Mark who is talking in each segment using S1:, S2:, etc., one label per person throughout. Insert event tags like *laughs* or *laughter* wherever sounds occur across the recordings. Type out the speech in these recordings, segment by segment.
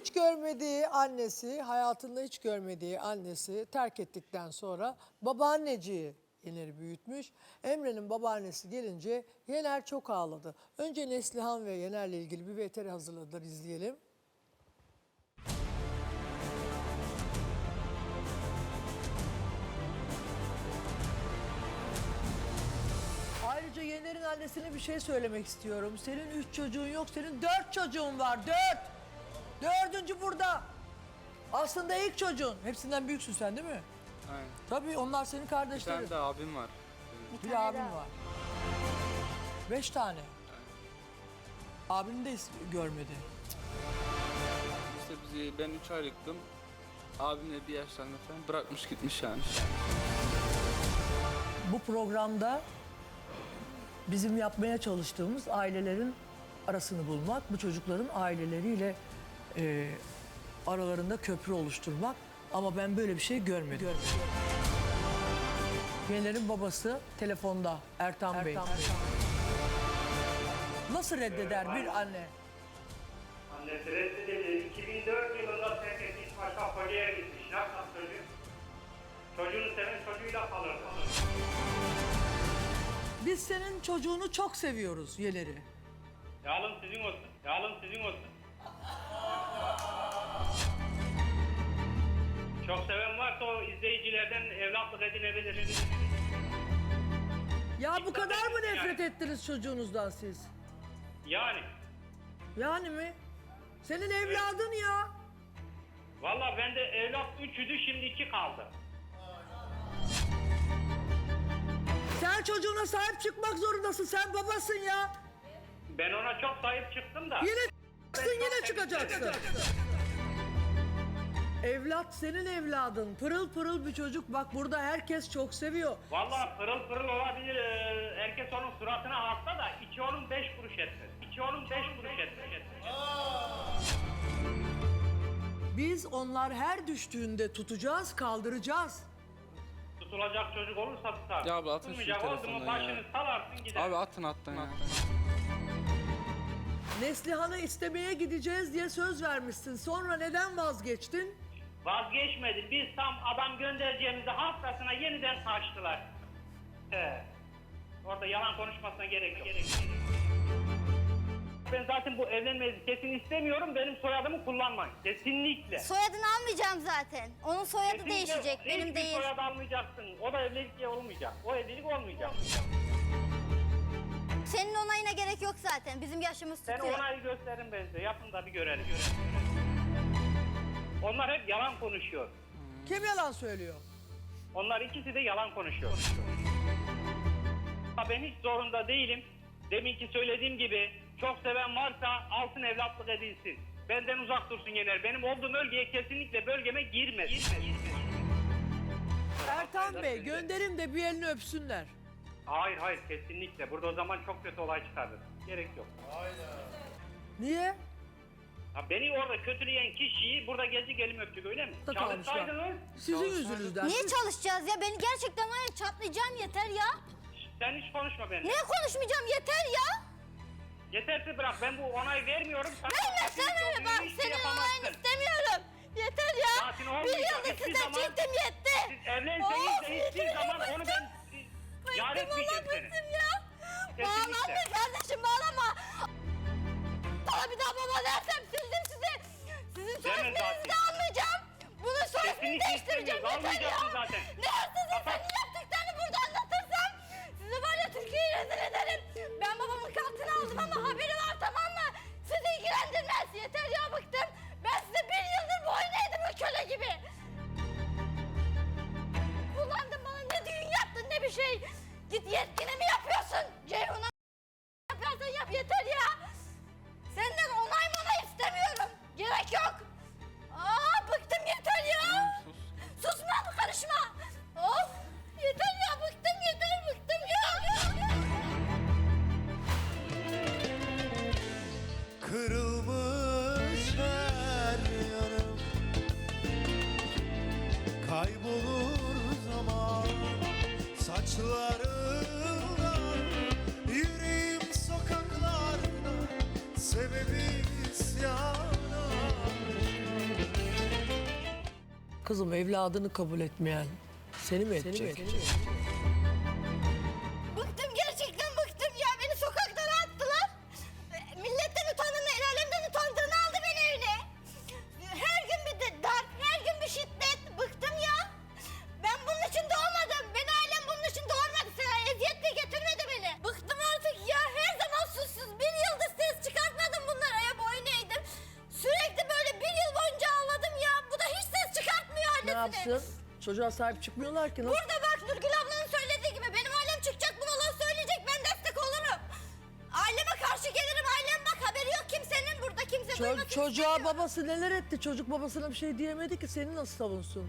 S1: hiç görmediği annesi, hayatında hiç görmediği annesi terk ettikten sonra babaanneciği Yener'i büyütmüş. Emre'nin babaannesi gelince Yener çok ağladı. Önce Neslihan ve Yener'le ilgili bir VTR hazırladılar izleyelim. Ayrıca Yener'in annesine bir şey söylemek istiyorum. Senin üç çocuğun yok, senin dört çocuğun var. Dört! Dördüncü burada. Aslında ilk çocuğun. Hepsinden büyüksün sen değil mi?
S2: Aynen.
S1: Tabii onlar senin
S2: Bir
S1: kardeşlerin.
S2: tane de abim var.
S1: Bir de abin var. Beş tane. Abini de is- görmedi.
S2: İşte bizi ben 3 aylıktım. Abim de bir yaşlarında falan bırakmış gitmiş yani.
S1: Bu programda bizim yapmaya çalıştığımız ailelerin arasını bulmak, bu çocukların aileleriyle e, aralarında köprü oluşturmak. Ama ben böyle bir şey görmedim. Yener'in babası telefonda Ertan, Bey. Nasıl reddeder bir anne?
S3: Annesi reddedildi. 2004 yılında terk etmiş başka kolyeye gitmiş. Ne yapsın çocuk? Çocuğunu seven çocuğuyla kalır.
S1: Biz senin çocuğunu çok seviyoruz Yener'i.
S3: Yalın sizin olsun. Yalın sizin olsun. İzleyicilerden evlatlık edinebilir.
S1: Ya bu kadar mı nefret ettiniz çocuğunuzdan siz?
S3: Yani.
S1: Yani mi? Senin evladın ya.
S3: Valla bende evlat üçüdü şimdi iki kaldı.
S1: Sen çocuğuna sahip çıkmak zorundasın. Sen babasın ya.
S3: Ben ona çok sahip çıktım da.
S1: Yine çıkacaksın, yine çıkacaksın. Evlat senin evladın. Pırıl pırıl bir çocuk. Bak burada herkes çok seviyor.
S3: Valla pırıl pırıl olabilir. ee, Herkes onun suratına hasta da içi onun beş kuruş etmez. İçi onun beş kuruş etmez.
S1: Biz onlar her düştüğünde tutacağız, kaldıracağız.
S3: Tutulacak çocuk olursa tutar.
S2: Ya abi atın şu
S3: Tutulmayacak oldu mu
S2: telefondan ya.
S3: başını salarsın gider.
S2: Abi atın attan ya.
S1: Neslihan'ı istemeye gideceğiz diye söz vermişsin. Sonra neden vazgeçtin?
S3: Vazgeçmedi. Biz tam adam göndereceğimizde haftasına yeniden kaçtılar. He. Orada yalan konuşmasına gerek yok. Ben zaten bu evlenmeyi kesin istemiyorum. Benim soyadımı kullanmayın. Kesinlikle.
S4: Soyadını almayacağım zaten. Onun soyadı
S3: Kesinlikle
S4: değişecek, benim
S3: hiçbir
S4: değil.
S3: soyad almayacaksın. O da evlilik olmayacak. O evlilik olmayacak.
S4: Senin onayına gerek yok zaten. Bizim yaşımız
S3: Ben
S4: tutuyor.
S3: onayı gösteririm ben size. Yapın da bir görelim. Onlar hep yalan konuşuyor.
S1: Kim yalan söylüyor?
S3: Onlar ikisi de yalan konuşuyor. Ben hiç zorunda değilim. Deminki söylediğim gibi çok seven varsa altın evlatlık edilsin. Benden uzak dursun Yener. Benim olduğum bölgeye kesinlikle bölgeme girmez.
S1: Ertan Bey gönderin de bir elini öpsünler.
S3: Hayır hayır kesinlikle. Burada o zaman çok kötü olay çıkarır. Gerek yok.
S1: Niye?
S3: Ha, beni orada kötüleyen kişiyi burada gezi gelim öptük öyle mi?
S1: Da.
S3: Çalışsaydınız
S1: Sizin yüzünüzden.
S4: Niye çalışacağız ya? Beni gerçekten var ya çatlayacağım yeter ya.
S3: sen hiç konuşma benimle.
S4: Ne konuşmayacağım yeter ya.
S3: Yetersiz bırak ben bu onay vermiyorum. Sana
S4: Vermezsen
S3: Hiçbir
S4: öyle bak
S3: şey
S4: senin
S3: yapamazsın.
S4: onayını istemiyorum. Yeter ya.
S3: Zaten
S4: Bir yıldır
S3: Hiçbir
S4: size
S3: zaman-
S4: çektim yetti.
S3: Siz evlenseniz
S4: Of,
S3: de hiçbir
S4: yeter,
S3: zaman onu ben yar
S4: Bıktım
S3: etmeyeceğim seni.
S4: bıktım ya.
S3: Kesinlikle.
S4: Bağlanma kardeşim bağlama. Bana bir daha baba dersem sildim sizi. Sizin soy
S3: Deme
S4: isminizi
S3: zaten.
S4: de almayacağım. Bunun soy ismini
S3: Kesinlikle
S4: değiştireceğim
S3: istemiyoruz,
S4: yeter ya.
S3: almayacaksın zaten.
S4: Ne hırsızın
S3: Kapat.
S1: Kızım evladını kabul etmeyen seni mi edecek?
S4: Bıktım
S1: Yapsın? Çocuğa sahip çıkmıyorlar ki. Nasıl?
S4: Burada bak Nurgül ablanın söylediği gibi benim ailem çıkacak buna laf söyleyecek ben destek olurum. Aileme karşı gelirim ailem bak haberi yok kimsenin burada kimse
S1: Ço-
S4: duymak
S1: çocuğa
S4: istemiyor.
S1: babası neler etti? Çocuk babasına bir şey diyemedi ki seni nasıl savunsun?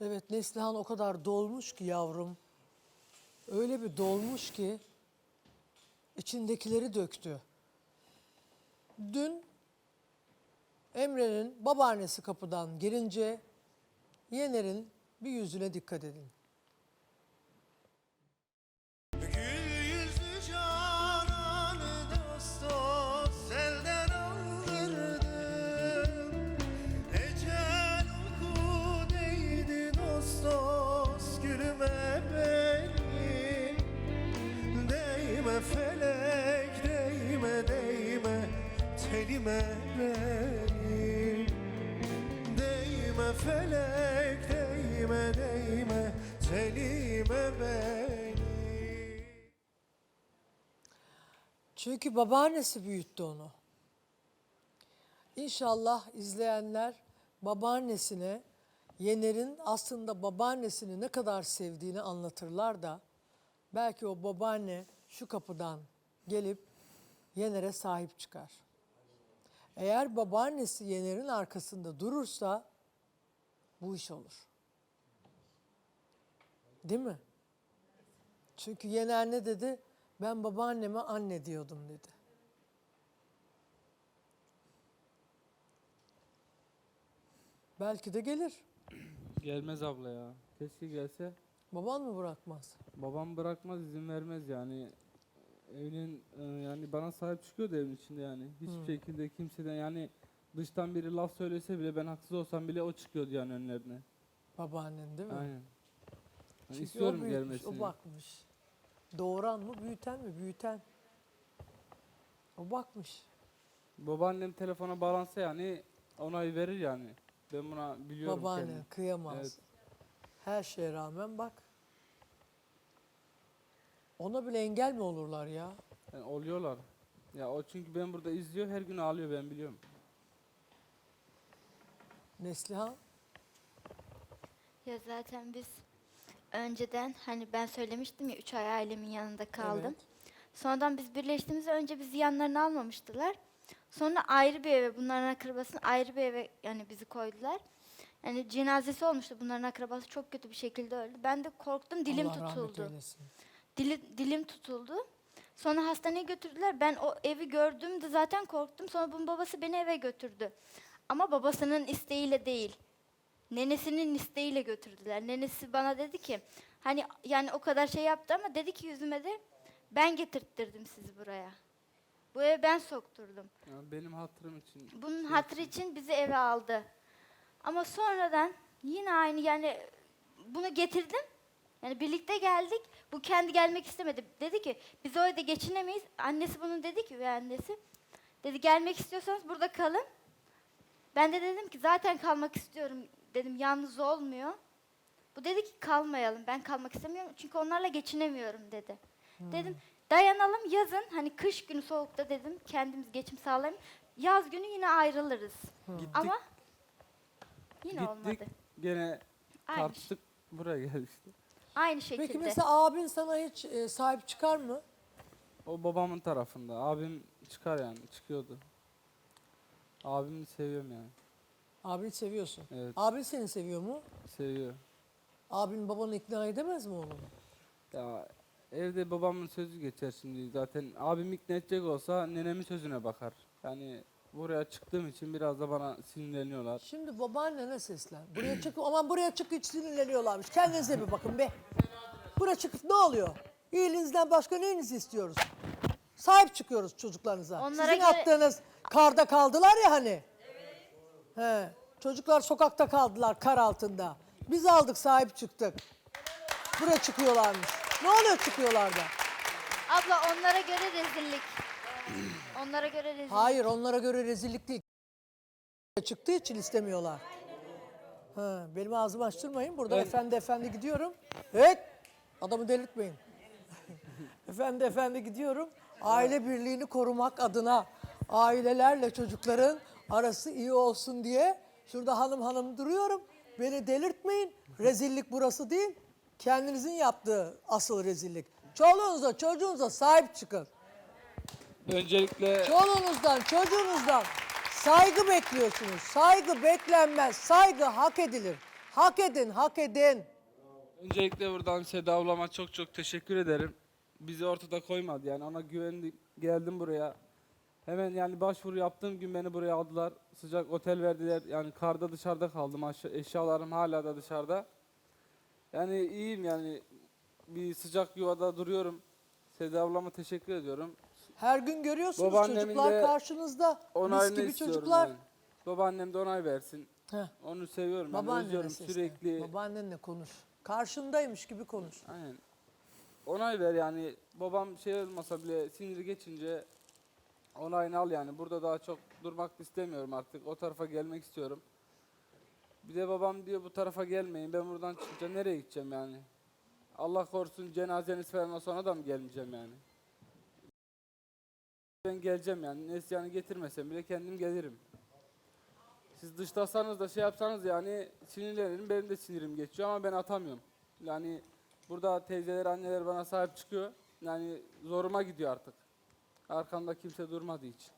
S1: Evet Neslihan o kadar dolmuş ki yavrum. Öyle bir dolmuş ki içindekileri döktü. Dün Emre'nin babaannesi kapıdan girince Yener'in bir yüzüne dikkat edin. Çünkü babaannesi büyüttü onu. İnşallah izleyenler babaannesine Yener'in aslında babaannesini ne kadar sevdiğini anlatırlar da belki o babaanne şu kapıdan gelip Yener'e sahip çıkar. Eğer babaannesi Yener'in arkasında durursa bu iş olur. Değil mi? Çünkü Yener ne dedi? Ben babaanneme anne diyordum dedi. Belki de gelir.
S2: Gelmez abla ya. Keşke gelse.
S1: Baban mı bırakmaz?
S2: Babam bırakmaz izin vermez yani. Evinin e, yani bana sahip çıkıyordu evin içinde yani. Hiçbir şekilde kimseden yani dıştan biri laf söylese bile ben haksız olsam bile o çıkıyordu yani önlerine.
S1: Babaannen değil mi?
S2: Aynen. Yani
S1: Çünkü
S2: istiyorum
S1: o büyütmüş,
S2: gelmesini.
S1: o bakmış. Doğuran mı, büyüten mi? Büyüten. O bakmış.
S2: Babaannem telefona bağlansa yani onay verir yani. Ben buna biliyorum
S1: Babaannen
S2: kendimi.
S1: kıyamaz.
S2: Evet.
S1: Her şeye rağmen bak. Ona bile engel mi olurlar ya?
S2: Yani oluyorlar. Ya o çünkü ben burada izliyor her gün ağlıyor ben biliyorum.
S1: Neslihan.
S5: Ya zaten biz önceden hani ben söylemiştim ya 3 ay ailemin yanında kaldım. Sonradan biz birleştiğimizde önce bizi yanlarına almamıştılar. Sonra ayrı bir eve bunların akrabasını ayrı bir eve yani bizi koydular. Yani cenazesi olmuştu bunların akrabası çok kötü bir şekilde öldü. Ben de korktum dilim
S1: Allah
S5: tutuldu. Dili, dilim tutuldu. Sonra hastaneye götürdüler. Ben o evi gördüğümde zaten korktum. Sonra bunun babası beni eve götürdü. Ama babasının isteğiyle değil. Nenesinin isteğiyle götürdüler. Nenesi bana dedi ki hani yani o kadar şey yaptı ama dedi ki yüzüme de ben getirttirdim sizi buraya. Bu eve ben sokturdum.
S2: Yani benim hatırım için.
S5: Bunun
S2: şey
S5: hatırı için bizi eve aldı. Ama sonradan yine aynı yani bunu getirdim. Yani birlikte geldik. Bu kendi gelmek istemedi. Dedi ki biz o evde geçinemeyiz. Annesi bunun dedi ki ve annesi. Dedi gelmek istiyorsanız burada kalın. Ben de dedim ki zaten kalmak istiyorum. Dedim yalnız olmuyor. Bu dedi ki kalmayalım. Ben kalmak istemiyorum çünkü onlarla geçinemiyorum dedi. Dedim dayanalım yazın hani kış günü soğukta dedim kendimiz geçim sağlayalım. Yaz günü yine ayrılırız.
S2: Gittik,
S5: Ama yine
S2: gittik
S5: olmadı.
S2: gene
S5: Aynı,
S2: tartıştık buraya geldik işte.
S5: aynı şekilde.
S1: Peki mesela abin sana hiç e, sahip çıkar mı?
S2: O babamın tarafında. Abim çıkar yani çıkıyordu. Abimi seviyorum yani.
S1: Abini seviyorsun.
S2: Evet
S1: Abin seni seviyor mu?
S2: seviyor.
S1: Abin babanı ikna edemez mi oğlum?
S2: Ya evde babamın sözü geçer şimdi zaten. Abim ikna edecek olsa nenemin sözüne bakar. Yani buraya çıktığım için biraz da bana sinirleniyorlar.
S1: Şimdi babaannene seslen. Buraya çık, *clears throat* aman buraya çık hiç sinirleniyorlarmış. Kendinize bir bakın be. Buraya çıkıp ne oluyor? İyiliğinizden başka neyinizi istiyoruz? Sahip çıkıyoruz çocuklarınıza.
S5: Onlara
S1: Sizin
S5: göre-
S1: attığınız karda kaldılar ya hani. He. Çocuklar sokakta kaldılar kar altında. Biz aldık sahip çıktık. Buraya çıkıyorlarmış. Ne oluyor çıkıyorlar da?
S5: Abla onlara göre rezillik. Onlara göre rezillik.
S1: Hayır onlara göre rezillik değil. Çıktığı için istemiyorlar. Ha, benim ağzımı açtırmayın. Burada
S2: Ben-
S1: efendi efendi gidiyorum. Evet. Adamı delirtmeyin. *laughs* efendi efendi gidiyorum. Aile birliğini korumak adına ailelerle çocukların arası iyi olsun diye şurada hanım hanım duruyorum. Beni delirtmeyin. Rezillik burası değil. Kendinizin yaptığı asıl rezillik. Çoluğunuza çocuğunuza sahip çıkın.
S2: Öncelikle
S1: Çoluğunuzdan, çocuğunuzdan saygı bekliyorsunuz. Saygı beklenmez. Saygı hak edilir. Hak edin, hak edin.
S2: öncelikle buradan Seda ablama çok çok teşekkür ederim. Bizi ortada koymadı yani ona güvendim geldim buraya. Hemen yani başvuru yaptığım gün beni buraya aldılar. Sıcak otel verdiler. Yani karda dışarıda kaldım. Eşyalarım hala da dışarıda. Yani iyiyim yani. Bir sıcak yuvada duruyorum. Seda ablama teşekkür ediyorum.
S1: Her gün görüyorsunuz
S2: Babaannemin
S1: çocuklar karşınızda. Mis
S2: Onayını
S1: gibi
S2: istiyorum
S1: çocuklar.
S2: yani. Babaannem de onay versin.
S1: Heh,
S2: Onu seviyorum. Yani
S1: babaannene
S2: özlüyorum
S1: seslen.
S2: sürekli.
S1: Babaannenle konuş. Karşındaymış gibi konuş.
S2: Aynen. Onay ver yani. Babam şey olmasa bile siniri geçince onayını al yani. Burada daha çok durmak istemiyorum artık. O tarafa gelmek istiyorum. Bir de babam diyor bu tarafa gelmeyin. Ben buradan çıkınca nereye gideceğim yani? Allah korusun cenazeniz falan sonra da mı gelmeyeceğim yani? Ben geleceğim yani. Neslihan'ı getirmesem bile kendim gelirim. Siz dışlasanız da şey yapsanız yani sinirlenirim. Benim de sinirim geçiyor ama ben atamıyorum. Yani burada teyzeler, anneler bana sahip çıkıyor. Yani zoruma gidiyor artık. Arkamda kimse durmadığı için.